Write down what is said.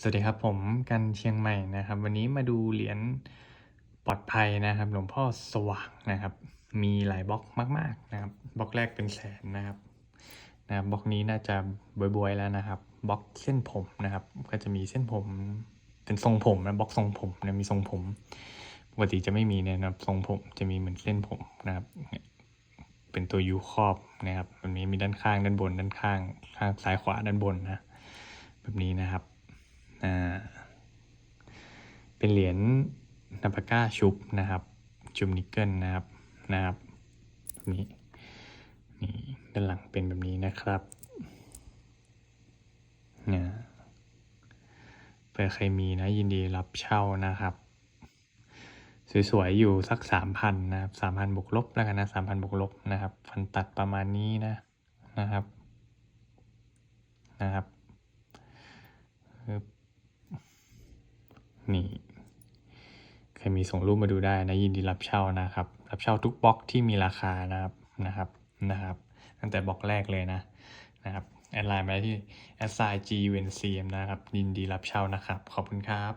สวัสดีครับผมกันเชียงใหม่นะครับ วันนี้มาดูเหรียญปลอดภัยนะครับหลวงพ่อสว่างนะครับ มีหลายบล็อกมาก ๆนะครับบล็อกแรกเป็นแสนนะครับนะบบล็อกนี้น่าจะบวยๆแล้วนะครับบล็อกเส้นผมนะครับ ก็จะมีเส้นผมเป็นทรงผมนะบล็อกทรงผมนะมีทรงผมปกติจะไม่มีเนี่ยนะครับทรงผมจะมีเหมือนเส้นผมนะครับ เป็นตัวยูครอบนะครับแบบนี้มีด้านข้างด้านบนด้านข้างข้างซ้ายขวาด้านบนนะแบบนี้นะครับ อ่าเป็นเหรียญนาปาก้าชุบนะครับชุบนิกเกิลนะครับนะครับนี้นี่ด้านหลังเป็นแบบนี้นะครับเนี่ยเผื่อใครมีนะยินดีรับเช่านะครับ สวยๆอยู่สักสามพันนะครับสามพันบวกลบแล้วกันนะสามพันบวกลบนะครับ ฟันตัดประมาณนี้นะนะครับนะครับ นี่ใครมีส่งรูปมาดูได้นะยินดีรับเช่านะครับ รับเช่าทุกบล็อกที่มีราคานะครับนะครับนะครับ ตั้งแต่บล็อกแรกเลยนะนะครับแอดไลน์มาที่ s i g u n c m นะครับ ยินดีรับเช่านะครับ ขอบคุณครับ